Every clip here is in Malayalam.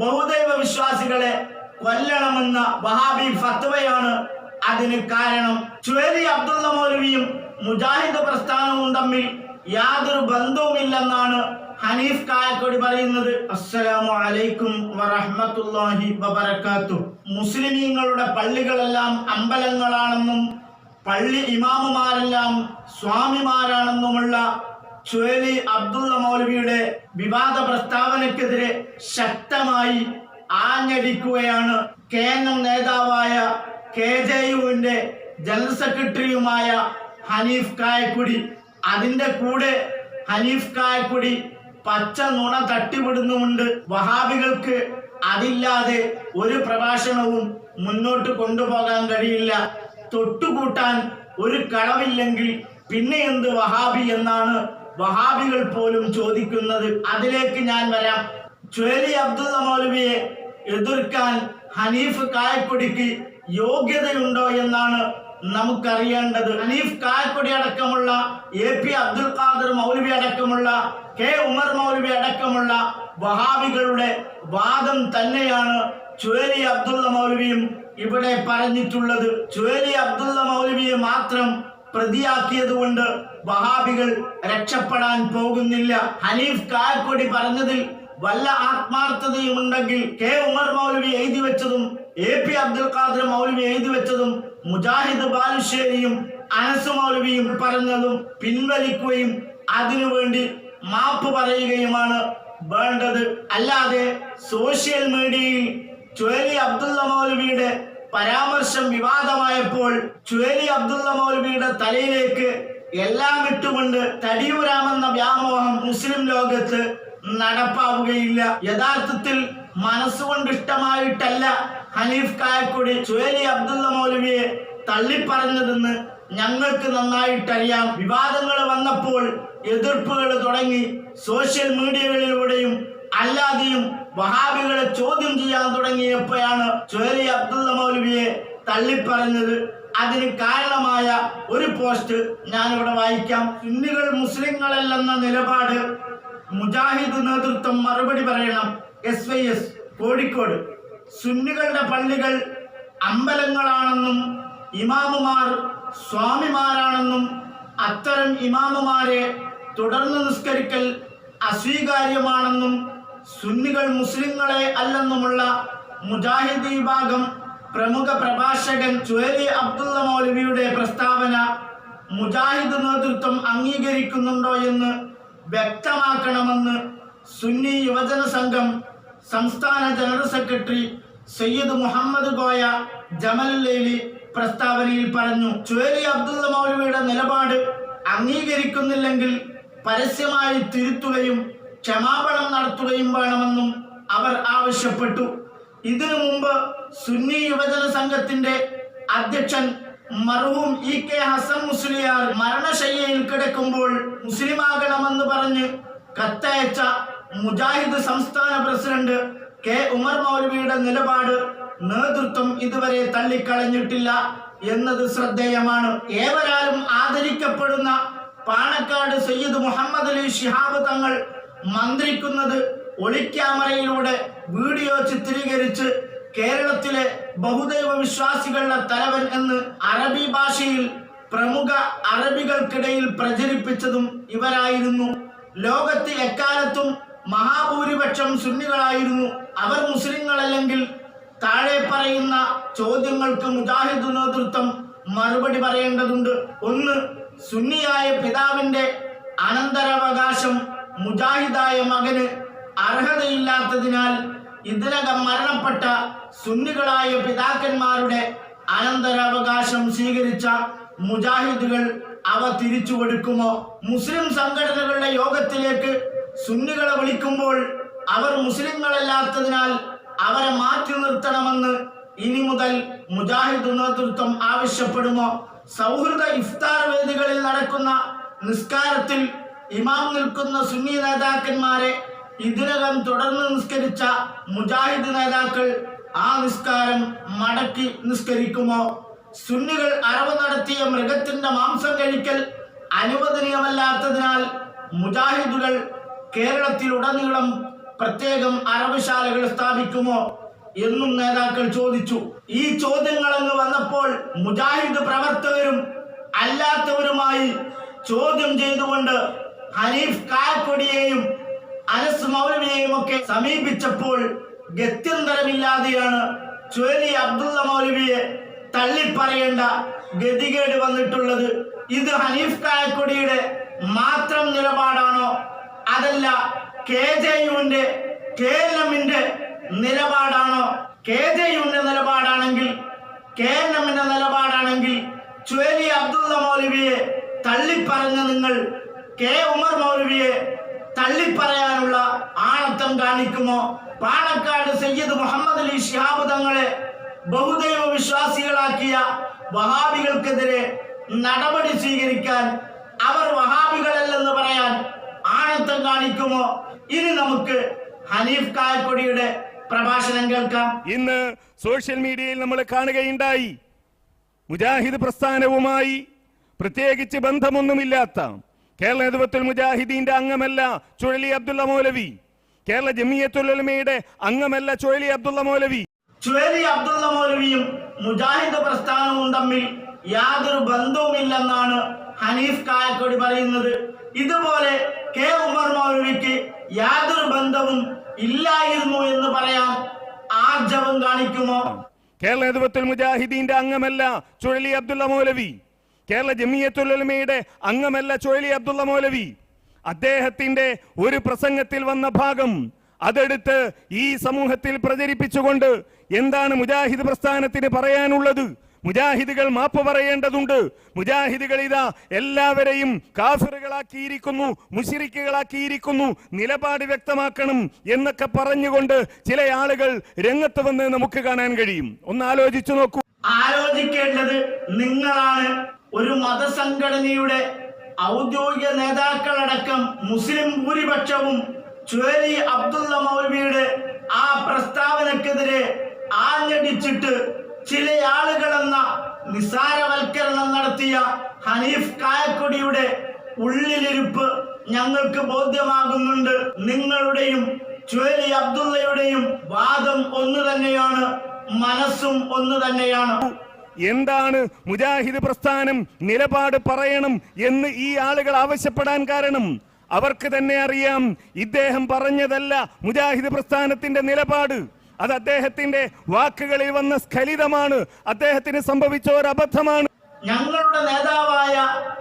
ബഹുദൈവ വിശ്വാസികളെ കൊല്ലണമെന്ന വഹാബി ഫത്വയാണ് അതിന് കാരണം. ചുവേലി അബ്ദുള്ള മൗലവിയും മുജാഹിദ് പ്രസ്ഥാനവും തമ്മിൽ യാതൊരു ബന്ധവുമില്ലെന്നാണ് ഹനീഫ് കായക്കൊടി പറയുന്നത്. അസ്സലാമു അലൈക്കും വറഹ്മത്തുള്ളാഹി വബറകാത്തു. മുസ്ലിമീങ്ങളുടെ പള്ളികളെല്ലാം അമ്പലങ്ങളാണെന്നും പള്ളി ഇമാമുമാരെല്ലാം സ്വാമിമാരാണെന്നുമുള്ള ചുവേലി അബ്ദുള്ള മൗലവിയുടെ വിവാദ പ്രസ്താവനക്കെതിരെ ശക്തമായി ആഞ്ഞടിക്കുകയാണ് കെ എൻ എം നേതാവായ കെ ജെ യുവിന്റെ ജനറൽ സെക്രട്ടറിയുമായ ഹനീഫ് കായക്കുടി. അതിന്റെ കൂടെ ഹനീഫ് കായക്കുടി പച്ച നുണ തട്ടിവിടുന്നുമുണ്ട്. വഹാബികൾക്ക് അതില്ലാതെ ഒരു പ്രഭാഷണവും മുന്നോട്ട് കൊണ്ടുപോകാൻ കഴിയില്ല. തൊട്ടുകൂട്ടാൻ ഒരു കളവില്ലെങ്കിൽ പിന്നെ എന്ത് വഹാബി എന്നാണ് വഹാബികൾ പോലും ചോദിക്കുന്നത് അതിലേക്ക് ഞാൻ വരാം. ചുഴലി അബ്ദുൽ മൗലവിയെ എതിർക്കാൻ ഹനീഫ് കായക്കൊടിക്ക് യോഗ്യതയുണ്ടോ എന്നാണ് നമുക്കറിയേണ്ടത്. ഹനീഫ് കായക്കൊടി അടക്കമുള്ള എ പി അബ്ദുൽ ഖാദർ മൗലവി അടക്കമുള്ള കെ ഉമർ മൗലവി അടക്കമുള്ള വഹാബികളുടെ വാദം തന്നെയാണ് ചുഴലി അബ്ദുള്ള മൗലവിയും ഇവിടെ പറഞ്ഞിട്ടുള്ളത്. ചുഴലി അബ്ദുള്ള മൗലവിയെ മാത്രം പ്രതിയാക്കിയത് കൊണ്ട് വഹാബികൾ രക്ഷപ്പെടാൻ പോകുന്നില്ല. ഹനീഫ് കായക്കൊടി പറഞ്ഞതിൽ വല്ല ആത്മാർത്ഥതയും ഉണ്ടെങ്കിൽ കെ. ഉമർ മൗലവി എഴുതി വെച്ചതും എ. പി. അബ്ദുൽ ഖാദർ മൗലവി എഴുതി വെച്ചതും മുജാഹിദ് ബാലുശ്ശേരിയും അനസ് മൗലവിയും പറഞ്ഞതും പിൻവലിക്കുകയും അതിനുവേണ്ടി മാപ്പ് പറയുകയുമാണ് വേണ്ടത്. അല്ലാതെ സോഷ്യൽ മീഡിയയിൽ ചുഴലി അബ്ദുള്ള മൗലവിയുടെ പരാമർശം വിവാദമായപ്പോൾ ചുഴലി അബ്ദുള്ള മൗലവിയുടെ തലയിലേക്ക് എല്ലാം ഇട്ടുകൊണ്ട് തടിയൂരാമെന്ന വ്യാമോഹം മുസ്ലിം ലോകത്ത് നടപ്പാവുകയില്ല. യഥാർത്ഥത്തിൽ മനസ്സുകൊണ്ട് ഇഷ്ടമായിട്ടല്ല ഹനീഫ് കായക്കൊടി ചുവേലി അബ്ദുള്ള മൗലവിയെ തള്ളിപ്പറഞ്ഞതെന്ന് ഞങ്ങൾക്ക് നന്നായിട്ടറിയാം. വിവാദങ്ങൾ വന്നപ്പോൾ എതിർപ്പുകൾ തുടങ്ങി. സോഷ്യൽ മീഡിയകളിലൂടെയും അല്ലാതെയും വഹാബികളെ ചോദ്യം ചെയ്യാൻ തുടങ്ങിയപ്പോഴാണ് ചുവേലി അബ്ദുള്ള മൗലവിയെ തള്ളിപ്പറഞ്ഞത്. അതിന് കാരണമായ ഒരു പോസ്റ്റ് ഞാനിവിടെ വായിക്കാം. സുന്നികൾ മുസ്ലിങ്ങളല്ലെന്ന നിലപാട് മുജാഹിദ് നേതൃത്വം മറുപടി പറയണം. S Y S Kozhikode. സുന്നികളുടെ പള്ളികൾ അമ്പലങ്ങളാണെന്നും ഇമാമുമാർ സ്വാമിമാരാണെന്നും അത്തരം ഇമാമുമാരെ തുടർന്ന് നിസ്കരിക്കൽ അസ്വീകാര്യമാണെന്നും സുന്നികൾ മുസ്ലിങ്ങളെ അല്ലെന്നുമുള്ള മുജാഹിദ് വിഭാഗം പ്രമുഖ പ്രഭാഷകൻ ചുവേലി അബ്ദുള്ള മൗലവിയുടെ പ്രസ്താവന മുജാഹിദ് നേതൃത്വം അംഗീകരിക്കുന്നുണ്ടോ എന്ന് വ്യക്തമാക്കണമെന്ന് സുന്നി യുവജന സംഘം സംസ്ഥാന ജനറൽ സെക്രട്ടറി സയ്യിദ് മുഹമ്മദ് കോയ ജമലുല്ലൈലി പ്രസ്താവനയിൽ പറഞ്ഞു. ചുവേലി അബ്ദുള്ള മൗലവിയുടെ നിലപാട് അംഗീകരിക്കുന്നില്ലെങ്കിൽ പരസ്യമായി തിരുത്തുകയും ക്ഷമാപണം നടത്തുകയും വേണമെന്നും അവർ ആവശ്യപ്പെട്ടു. ഇതിനു മുമ്പ് സുന്നി യുവജന സംഘത്തിന്റെ അധ്യക്ഷൻ മർഹൂം ഇ കെ ഹസൻ മുസ്ലിയാർ മരണശയ്യയിൽ കിടക്കുമ്പോൾ മുസ്ലിമാകണമെന്ന് പറഞ്ഞ് കത്തയച്ച മുജാഹിദ് സംസ്ഥാന പ്രസിഡന്റ് കെ ഉമർ മൗലവിയുടെ നിലപാട് നേതൃത്വം ഇതുവരെ തള്ളിക്കളഞ്ഞിട്ടില്ല എന്നത് ശ്രദ്ധേയമാണ്. ഏവരാലും ആദരിക്കപ്പെടുന്ന പാണക്കാട് സയ്യിദ് മുഹമ്മദ് അലി ഷിഹാബ് തങ്ങൾ മന്ത്രിക്കുന്നത് ഒളിക്യാമറയിലൂടെ വീഡിയോ ചിത്രീകരിച്ച് കേരളത്തിലെ ബഹുദൈവ വിശ്വാസികളുടെ തലവൻ എന്ന് അറബി ഭാഷയിൽ പ്രമുഖ അറബികൾക്കിടയിൽ പ്രചരിപ്പിച്ചതും ഇവരായിരുന്നു. ലോകത്ത് എക്കാലത്തും മഹാഭൂരിപക്ഷം സുന്നികളായിരുന്നു. അവർ മുസ്ലിങ്ങളല്ലെങ്കിൽ താഴെ പറയുന്ന ചോദ്യങ്ങൾക്ക് മുജാഹിദ് നേതൃത്വം മറുപടി പറയേണ്ടതുണ്ട്. ഒന്ന് സുന്നിയായ പിതാവിന്റെ അനന്തരാവകാശം മുജാഹിദായ മകന് അർഹതയില്ലാത്തതിനാൽ ഇതിനകം മരണപ്പെട്ട സുന്നികളായ പിതാക്കന്മാരുടെ അനന്തരാവകാശം സ്വീകരിച്ച മുജാഹിദുകൾ അവ തിരിച്ചു കൊടുക്കുമോ? മുസ്ലിം സംഘടനകളുടെ യോഗത്തിലേക്ക് സുന്നികളെ വിളിക്കുമ്പോൾ അവർ മുസ്ലിങ്ങളല്ലാത്തതിനാൽ അവരെ മാറ്റി നിർത്തണമെന്ന് ഇനി മുതൽ മുജാഹിദ് നേതൃത്വം ആവശ്യപ്പെടുമോ? സൗഹൃദ ഇഫ്താർ വേദികളിൽ നടക്കുന്ന നിസ്കാരത്തിൽ ഇമാം നിൽക്കുന്ന സുന്നി നേതാക്കന്മാരെ ഇതിനകം തുടർന്ന് നിസ്കരിച്ച മുജാഹിദ് നേതാക്കൾ ആ നിസ്കാരം മടക്കി നിസ്കരിക്കുമോ? സുന്നികൾ അറവ് നടത്തിയ മൃഗത്തിന്റെ മാംസം കഴിക്കൽ അനുവദനീയമല്ലാത്തതിനാൽ മുജാഹിദുകൾ കേരളത്തിലുടനീളം പ്രത്യേകം അറബിശാലകൾ സ്ഥാപിക്കുമോ എന്നും നേതാക്കൾ ചോദിച്ചു. ഈ ചോദ്യങ്ങൾ എന്ന് വന്നപ്പോൾ മുജാഹിദ് പ്രവർത്തകരും അല്ലാത്തവരുമായി ചോദ്യം ചെയ്തുകൊണ്ട് ഹനീഫ് കായക്കൊടിയെയും അനസ് മൗലവിയെയും ഒക്കെ സമീപിച്ചപ്പോൾ ഗത്യന്തരമില്ലാതെയാണ് ചുവലി അബ്ദുള്ള മൗലവിയെ തള്ളിപ്പറയേണ്ട ഗതികേട് വന്നിട്ടുള്ളത്. ഇത് ഹനീഫ് കായക്കൊടിയുടെ മാത്രം നിലപാടാണോ? അതല്ല കെ ജെ യുവിന്റെ കെ എൻ എമ്മിന്റെ നിലപാടാണോ? കെ ജെ യുവിന്റെ നിലപാടാണെങ്കിൽ കെ എൻ എമ്മിന്റെ നിലപാടാണെങ്കിൽ ചുവലി അബ്ദുള്ള മൗലവിയെ തള്ളിപ്പറഞ്ഞ നിങ്ങൾ കെ ഉമർ മൗലവിയെ തള്ളിപ്പറയാനുള്ള ആണത്തം കാണിക്കുമോ? പാണക്കാട് സയ്യിദ് മുഹമ്മദ് അലി ഷിഹാബ് തങ്ങളെ ബഹുദൈവ വിശ്വാസികളാക്കിയ വഹാബികൾക്കെതിരെ നടപടി സ്വീകരിക്കാൻ അവർ വഹാബികളല്ലെന്ന് പറയാൻ ആണത്തം കാണിക്കുമോ? ഇനി നമുക്ക് ഹനീഫ് കായക്കൊടിയുടെ പ്രഭാഷണം കേൾക്കാം. ഇന്ന് സോഷ്യൽ മീഡിയയിൽ നമ്മൾ കാണുകയുണ്ടായി. മുജാഹിദ് പ്രസ്ഥാനവുമായി പ്രത്യേകിച്ച് ബന്ധമൊന്നുമില്ലാത്ത കേരള നേതൃത്വത്തിൽ മുജാഹിദീന്റെ അംഗമല്ല ചുഴലി അബ്ദുള്ള മൗലവി. കേരള ജമിയത്തുലമയുടെ അംഗമല്ല ചുഴലി അബ്ദുള്ള മൗലവി. ചുഴലി അബ്ദുള്ള മൗലവിയും മുജാഹിദ് പ്രസ്ഥാനവും തമ്മിൽ യാതൊരു ബന്ധവുമില്ലെന്നാണ് ഹനീഫ് കായക്കൊടി പറയുന്നത്. ഇതുപോലെ കെ. ഉമർ മൗലവിക്ക് യാതൊരു ബന്ധവും ഇല്ലായിരുന്നു എന്ന് പറയാം ആർജവം കാണിക്കുമോ? കേരള നേതൃത്വത്തിൽ മുജാഹിദീന്റെ അംഗമല്ല ചുഴലി അബ്ദുള്ള മൗലവി. കേരള ജമിയത്തുലമയുടെ അംഗമല്ല ചുഴലി അബ്ദുള്ള മൗലവി. അദ്ദേഹത്തിന്റെ ഒരു പ്രസംഗത്തിൽ വന്ന ഭാഗം അതെടുത്ത് ഈ സമൂഹത്തിൽ പ്രചരിപ്പിച്ചുകൊണ്ട് എന്താണ് മുജാഹിദ് പ്രസ്ഥാനത്തിന് പറയാനുള്ളത്? മുജാഹിദുകൾ മാപ്പ് പറയേണ്ടതുണ്ട്. മുജാഹിദുകൾ ഇതാ എല്ലാവരെയും കാഫിറുകളാക്കിയിരിക്കുന്നു മുഷിരിക്കുകളാക്കിയിരിക്കുന്നു നിലപാട് വ്യക്തമാക്കണം എന്നൊക്കെ പറഞ്ഞുകൊണ്ട് ചില ആളുകൾ രംഗത്ത് വന്ന് നമുക്ക് കാണാൻ കഴിയും. ഒന്ന് ആലോചിച്ചു നോക്കൂ. ആലോചിക്കേണ്ടത് നിങ്ങളാണ്. ഒരു മതസംഘടനയുടെ ഔദ്യോഗിക നേതാക്കളടക്കം മുസ്ലിം ഭൂരിപക്ഷവും ചുവേലി അബ്ദുള്ള മൗലവിയുടെ ആ പ്രസ്താവനക്കെതിരെ ആഞ്ഞടിച്ചിട്ട് ചില ആളുകളെന്ന നിസാരവൽക്കരണം നടത്തിയ ഹനീഫ് കായക്കൊടിയുടെ ഉള്ളിലിരിപ്പ് ഞങ്ങൾക്ക് ബോധ്യമാകുന്നുണ്ട്. നിങ്ങളുടെയും ചുവേലി അബ്ദുള്ളയുടെയും വാദം ഒന്ന് തന്നെയാണ് മനസ്സും ഒന്ന് തന്നെയാണ്. എന്താണ് മുജാഹിദ് പ്രസ്ഥാനം നിലപാട് പറയണം എന്ന് ഈ ആളുകൾ ആവശ്യപ്പെടാൻ കാരണം? അവർക്ക് തന്നെ അറിയാം ഇദ്ദേഹം പറഞ്ഞതല്ല മുജാഹിദ് പ്രസ്ഥാനത്തിന്റെ നിലപാട്. അത് അദ്ദേഹത്തിന്റെ വാക്കുകളിൽ വന്ന സ്ഖലിതമാണ്. അദ്ദേഹത്തിന് സംഭവിച്ച ഒരു അബദ്ധമാണ് ഞങ്ങളുടെ നേതാവായ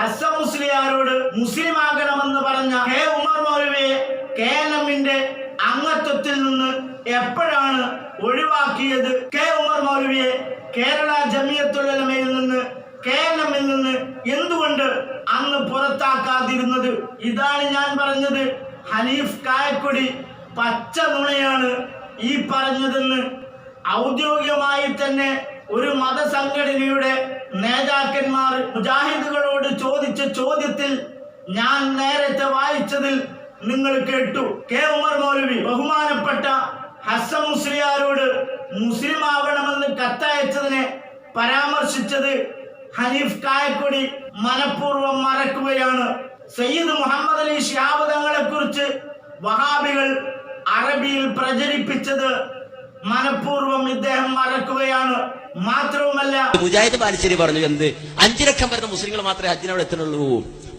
ഹസൻ മുസ്ലിയാരോട് മുസ്ലിം ആകണമെന്ന് പറഞ്ഞ ഹേ ഉമർ മൗലവിയെ കെ എൻ എമ്മിന്റെ അംഗത്വത്തിൽ നിന്ന് എപ്പോഴാണ് ഒഴിവാക്കിയത്? കെ ഉമർ മൗലവിയെ കേരള ജമിയത്തുള്ളമയിൽ നിന്ന് കേരളമിൽ നിന്ന് എന്തുകൊണ്ട് അന്ന് പുറത്താക്കാതിരുന്നത്? ഇതാണ് ഞാൻ പറഞ്ഞത്. ഹനീഫ് കായക്കൊടി പച്ച നുണയാണ് ഈ പറഞ്ഞതെന്ന് ഔദ്യോഗികമായി തന്നെ ഒരു മതസംഘടനയുടെ നേതാക്കന്മാർ മുജാഹിദുകളോട് ചോദിച്ച ചോദ്യത്തിൽ ഞാൻ നേരത്തെ വായിച്ചതിൽ നിങ്ങൾ കേട്ടു. കെ. ഉമർ മൗലവി ബഹുമാനപ്പെട്ട ഹസൻ മുസ്ലിയാരോട് മുസ്ലിം ആവണമെന്ന് കത്തയച്ചതിനെ പരാമർശിച്ചത് ഹനീഫ് കായക്കൊടി മനഃപൂർവം മറക്കുകയാണ്. സയ്യിദ് മുഹമ്മദ് അലി ഷിഹാബ് തങ്ങളെ കുറിച്ച് വഹാബികൾ അറബിയിൽ പ്രചരിപ്പിച്ചത് മനഃപൂർവം ഇദ്ദേഹം മറക്കുകയാണ്. മാത്രവുമല്ല മുജാഹിദ് ബാലിശ്ശേരി പറഞ്ഞു എന്ത്? അഞ്ചു ലക്ഷം വരുന്ന മുസ്ലിങ്ങൾ മാത്രമേ ഹജ്ജിനോട് എത്തുന്നുള്ളൂ.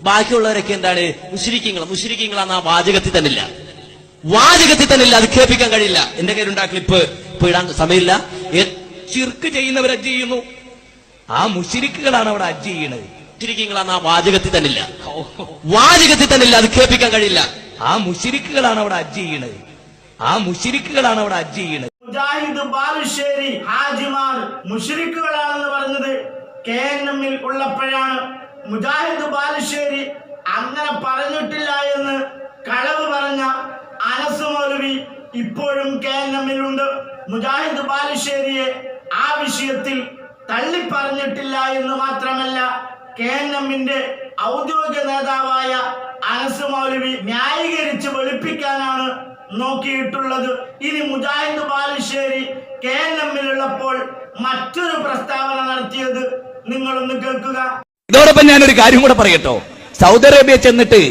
ബാക്കിയുള്ളവരൊക്കെ എന്താണ്? മുസ്ലിക്കിങ്ങൾ മുസ്ലിക്കീങ്ങളാന്ന് ആ വാചകത്തിൽ തന്നെ ഇല്ല വാചകത്തിൽ തന്നെ ഇല്ല അത് കേൾപ്പിക്കാൻ കഴിയില്ല. എന്റെ കയ്യിലുണ്ടാ ക്ലിപ്പ് ഇപ്പൊ ഇടാൻ സമയമില്ല. ചിർക്ക് ചെയ്യുന്നവർ അജ് ചെയ്യുന്നു. ആ മുഷിരിക്കുകളാണ് അവിടെ അജ് ചെയ്യണത്. മുഷിരിക്കീങ്ങളാന്ന് ആ വാചകത്തിൽ തന്നെ ഇല്ല. വാചകത്തിൽ തന്നെ ഇല്ല അത് കേൾപ്പിക്കാൻ കഴിയില്ല. ആ മുഷിരിക്കുകളാണ് അവിടെ അജ് ചെയ്യണത്. ആ മുഷിരിക്കുകളാണ് അവിടെ അജ് ചെയ്യണത്. മുജാഹിദ് ബാലുശ്ശേരി ഹാജിമാർ മുഷിരിക്കുകളാണെന്ന് പറഞ്ഞത് കെ ഉള്ളപ്പോഴാണ്. മുജാഹിദ് ബാലുശ്ശേരി അങ്ങനെ പറഞ്ഞിട്ടില്ല എന്ന് കളവ് പറഞ്ഞ അനസ് ഇപ്പോഴും കെ എൻ എമ്മിലുണ്ട് മുജാഹിദ് ബാലുശ്ശേരിയെ ആ വിഷയത്തിൽ തള്ളിപ്പറഞ്ഞിട്ടില്ല എന്ന് മാത്രമല്ല കെ എൻ എമ്മിന്റെ ഔദ്യോഗിക നേതാവായ അനസ് മൗലവി ന്യായീകരിച്ച് വെളുപ്പിക്കാനാണ് നോക്കിയിട്ടുള്ളത്. ഇനി മുജാഹിദ് ബാലുശ്ശേരി കെ എൻ എമ്മിലുള്ളപ്പോൾ മറ്റൊരു പ്രസ്താവന നടത്തിയത് നിങ്ങളൊന്ന് കേൾക്കുക. ഇതോടൊപ്പം ഞാനൊരു കാര്യം കൂടെ പറയട്ടോ. സൗദി അറേബ്യ ചെന്നിട്ട്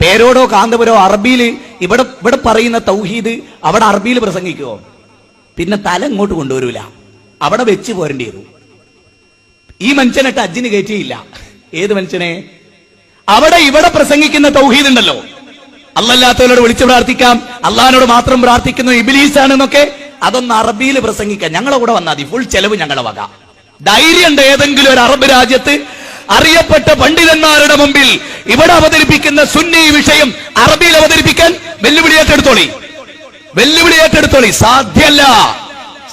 പേരോടോ കാന്തപുരോ അറബിയിൽ ഇവിടെ ഇവിടെ പറയുന്ന തൗഹീദ് അവിടെ അറബിയിൽ പ്രസംഗിക്കുമോ പിന്നെ തല ഇങ്ങോട്ട് കൊണ്ടുവരൂല. അവിടെ വെച്ച് പോരേണ്ടി വരും. ഈ മനുഷ്യനിട്ട് അജ്ജിന് കയറ്റിയില്ല. ഏത് മനുഷ്യനെ? അവിടെ ഇവിടെ പ്രസംഗിക്കുന്ന തൗഹീദ് ഉണ്ടല്ലോ. അല്ലല്ലാത്തവരോട് വിളിച്ചു പ്രാർത്ഥിക്കാം. അള്ളഹാനോട് മാത്രം പ്രാർത്ഥിക്കുന്ന ഇബിലീസ് ആണെന്നൊക്കെ അതൊന്ന് അറബിയിൽ പ്രസംഗിക്കാം. ഞങ്ങളെ കൂടെ വന്നാൽ മതി. ഫുൾ ചെലവ് ഞങ്ങളെ വക. ധൈര്യമുണ്ട് ഏതെങ്കിലും ഒരു അറബ് രാജ്യത്ത് അറിയപ്പെട്ട പണ്ഡിതന്മാരുടെ മുമ്പിൽ ഇവിടെ അവതരിപ്പിക്കുന്ന സുന്നി വിഷയം അറബിയിൽ അവതരിപ്പിക്കാൻ വെല്ലുവിളി ഏറ്റെടുത്തോളി. വെല്ലുവിളി ഏറ്റെടുത്തോളി. സാധ്യല്ല.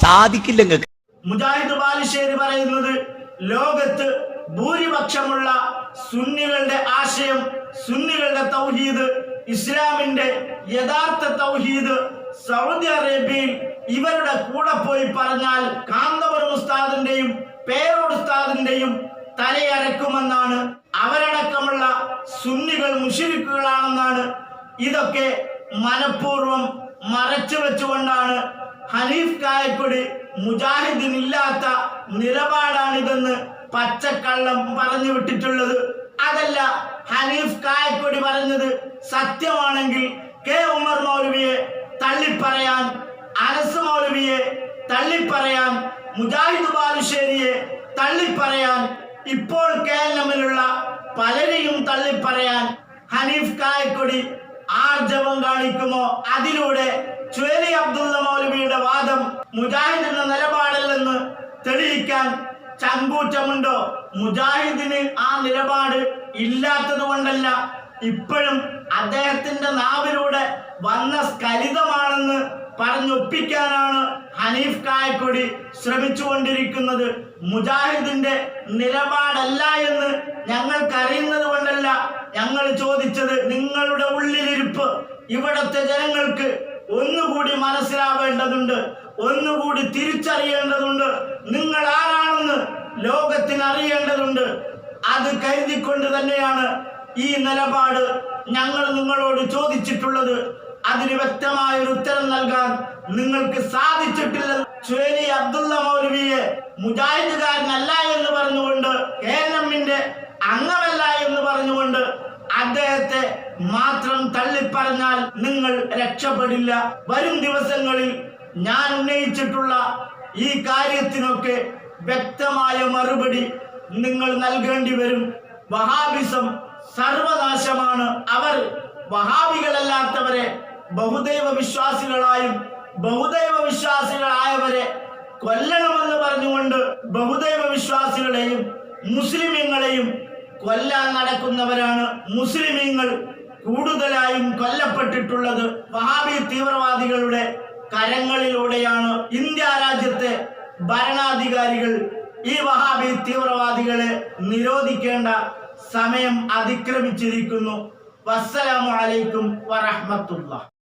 സാധിക്കില്ല നിങ്ങൾക്ക് മുജാഹിദ് പറയുന്നത് ലോകത്ത് ഭൂരിപക്ഷമുള്ള സുന്നികളുടെ ആശയം സുന്നികളുടെ തൗഹീദ് ഇസ്ലാമിന്റെ യഥാർത്ഥ തൗഹീദ് സൗദി അറേബ്യയിൽ ഇവരുടെ കൂടെ പോയി പറഞ്ഞാൽ കാന്തപുരം ഉസ്താദിന്റെയും പേരോട് ഉസ്താദിന്റെയും തലയരക്കുമെന്നാണ് അവരടക്കമുള്ള സുന്നികൾ മുഷിരിക്കുകളാണെന്നാണ്. ഇതൊക്കെ മനഃപൂർവം മറച്ചു വെച്ചുകൊണ്ടാണ് ഹനീഫ് കായക്കൊടി മുജാഹിദിനില്ലാത്ത നിലപാടാണിതെന്ന് പച്ചക്കള്ളം പറഞ്ഞു വിട്ടിട്ടുള്ളത്. അതല്ല ഹനീഫ് കായക്കൊടി പറഞ്ഞത് സത്യമാണെങ്കിൽ കെ. ഉമർ മൗലവിയെ തള്ളിപ്പറയാൻ അനസ് മൗലവിയെ തള്ളിപ്പറയാൻ മുജാഹിദ് ബാലുശ്ശേരിയെ തള്ളിപ്പറയാൻ ഇപ്പോൾ കേരളമിലുള്ള പലരെയും തള്ളിപ്പറയാൻ ഹനീഫ് കായക്കൊടി ആർജവം കാണിക്കുമോ? അതിലൂടെ ചുവേലി അബ്ദുള്ള മൗലവിയുടെ വാദം മുജാഹിദ് എന്ന നിലപാടിൽ നിന്ന് തെളിയിക്കാൻ ചങ്കൂറ്റമുണ്ടോ? മുജാഹിദിന് ആ നിലപാട് ഇല്ലാത്തത് കൊണ്ടല്ല. ഇപ്പോഴും അദ്ദേഹത്തിന്റെ നാവിലൂടെ വന്ന സ്കലിതമാണെന്ന് പറഞ്ഞൊപ്പിക്കാനാണ് ഹനീഫ് കായക്കൊടി ശ്രമിച്ചുകൊണ്ടിരിക്കുന്നത്. മുജാഹിദിന്റെ നിലപാടല്ല എന്ന് ഞങ്ങൾക്കറിയുന്നത് കൊണ്ടല്ല ഞങ്ങൾ ചോദിച്ചത് നിങ്ങളുടെ ഉള്ളിലിരിപ്പ്. ഇവിടത്തെ ജനങ്ങൾക്ക് ഒന്നുകൂടി മനസ്സിലാവേണ്ടതുണ്ട് ഒന്നുകൂടി തിരിച്ചറിയേണ്ടതുണ്ട്. നിങ്ങൾ ആരാണെന്ന് ലോകത്തിന് അറിയേണ്ടതുണ്ട് അത് കരുതിക്കൊണ്ട് തന്നെയാണ് ഈ നിലപാട് ഞങ്ങൾ നിങ്ങളോട് ചോദിച്ചിട്ടുള്ളത്. അതിന് വ്യക്തമായ ഒരു ഉത്തരം നൽകാൻ നിങ്ങൾക്ക് സാധിച്ചിട്ടില്ല ചുവേലി അബ്ദുള്ള മൗലവിയെ മുജാഹിദുകാരനല്ല എന്ന് പറഞ്ഞുകൊണ്ട് കെ എൻ എമ്മിന്റെ അംഗമല്ല എന്ന് പറഞ്ഞുകൊണ്ട് അദ്ദേഹത്തെ മാത്രം തള്ളിപ്പറഞ്ഞാൽ നിങ്ങൾ രക്ഷപ്പെടില്ല. വരും ദിവസങ്ങളിൽ ഞാൻ ഉന്നയിച്ചിട്ടുള്ള ഈ കാര്യത്തിനൊക്കെ വ്യക്തമായ മറുപടി നിങ്ങൾ നൽകേണ്ടി വരും. വഹാബിസം സർവനാശമാണ്. അവർ വഹാബികളല്ലാത്തവരെ ബഹുദൈവ വിശ്വാസികളായും ബഹുദൈവ വിശ്വാസികളായവരെ കൊല്ലണമെന്ന് പറഞ്ഞുകൊണ്ട് ബഹുദൈവ വിശ്വാസികളെയും മുസ്ലിമീങ്ങളെയും കൊല്ലാൻ നടക്കുന്നവരാണ് മുസ്ലിമീങ്ങൾ. കൂടുതലായും കൊല്ലപ്പെട്ടിട്ടുള്ളത് വഹാബി തീവ്രവാദികളുടെ കരങ്ങളിലൂടെയാണ്. ഇന്ത്യ രാജ്യത്തെ ഭരണാധികാരികൾ ഈ വഹാബി തീവ്രവാദികളെ നിരോധിക്കേണ്ട സമയം അതിക്രമിച്ചിരിക്കുന്നു. വസ്സലാമു അലൈക്കും വറഹ്മത്തുള്ളാഹി.